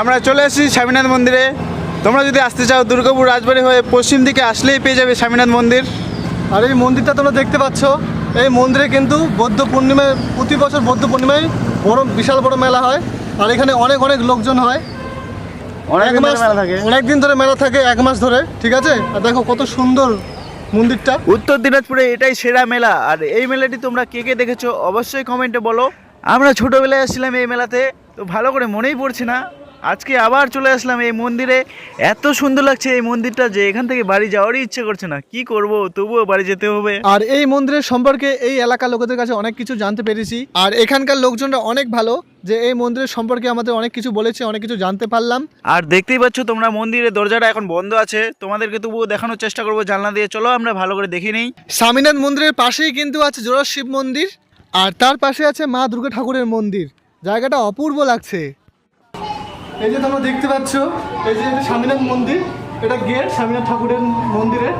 আমরা চলে এসেছি স্বামীনাথ মন্দিরে। তোমরা যদি আসতে চাও দুর্গাপুর রাজবাড়ি হয়ে পশ্চিম দিকে আসলেই পেয়ে যাবে স্বামীনাথ মন্দির। আর এই মন্দিরটা তোমরা দেখতে পাচ্ছ এই মন্দিরে কিন্তু বৌদ্ধ পূর্ণিমায় প্রতি বছর বৌদ্ধ পূর্ণিমায় বড় বিশাল বড় মেলা হয়। আর এখানে অনেক অনেক লোকজন হয়। অনেক মাস অনেক দিন ধরে মেলা থাকে এক মাস ধরে ঠিক আছে? আর দেখো কত সুন্দর মন্দিরটা। উত্তর দিনাজপুরে এটাই সেরা মেলা। আর এই মেলাটি তোমরা কে কে দেখেছ অবশ্যই কমেন্টে বলো। আমরা ছোটোবেলায় আসছিলাম এই মেলাতে তো ভালো করে মনেই পড়ছে না। আজকে আবার চলে আসলাম এই মন্দিরে। এত সুন্দর লাগছে এই মন্দিরটা যে এখান থেকে বাড়ি যাওয়ারই ইচ্ছে করছে না। কি করব তবুও বাড়ি যেতে হবে। আর এই মন্দিরের সম্পর্কে এই এলাকার লোকেদের কাছে অনেক কিছু জানতে পেরেছি। আর এখানকার লোকজনরা অনেক ভালো যে এই মন্দিরের সম্পর্কে আমাদের অনেক কিছু বলেছে অনেক কিছু জানতে পারলাম। আর দেখতেই পাচ্ছ তোমরা মন্দিরের দরজাটা এখন বন্ধ আছে। তোমাদেরকে তবুও দেখানোর চেষ্টা করব জানলা দিয়ে। চলো আমরা ভালো করে দেখে নিই। স্বামীনাথ মন্দিরের পাশেই কিন্তু আছে জোড়া শিব মন্দির। আর তার পাশে আছে মা দুর্গা ঠাকুরের মন্দির। জায়গাটা অপূর্ব লাগছে। এই যে তোমরা দেখতে পাচ্ছ, এই যে এটা স্বামীনাথ মন্দির, এটা গেট, স্বামীনাথ ঠাকুরের মন্দিরে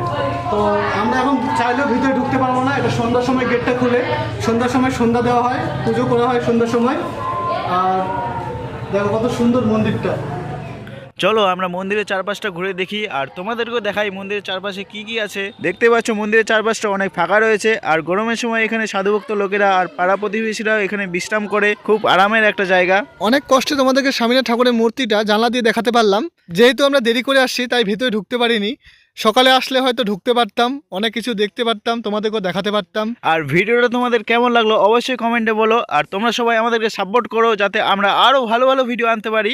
তো আমরা এখন চাইলেও ভিতরে ঢুকতে পারব না, এটা সন্ধ্যার সময় গেটটা খুলে, সন্ধ্যার সময় সন্ধ্যা দেওয়া হয়, পুজো করা হয় সন্ধ্যার সময়। আর দেখো কত সুন্দর মন্দিরটা। চলো আমরা মন্দিরের চারপাশটা ঘুরে দেখি আর তোমাদেরকেও দেখাই মন্দিরের চারপাশে কি কি আছে। দেখতে পাচ্ছ মন্দিরের চারপাশটা অনেক ফাঁকা রয়েছে আর গরমের সময় এখানে সাধুভক্ত লোকেরা আর পাড়া প্রতিবেশীরাও এখানে বিশ্রাম করে খুব আরামের একটা জায়গা। অনেক কষ্টে তোমাদেরকে স্বামীনাথ ঠাকুরের মূর্তিটা জানলা দিয়ে দেখাতে পারলাম। যেহেতু আমরা দেরি করে আসছি তাই ভিতরে ঢুকতে পারিনি। সকালে আসলে হয়তো ঢুকতে পারতাম অনেক কিছু দেখতে পারতাম তোমাদেরকেও দেখাতে পারতাম। আর ভিডিওটা তোমাদের কেমন লাগল অবশ্যই কমেন্টে বলো আর তোমরা সবাই আমাদেরকে সাপোর্ট করো যাতে আমরা আরও ভালো ভালো ভিডিও আনতে পারি।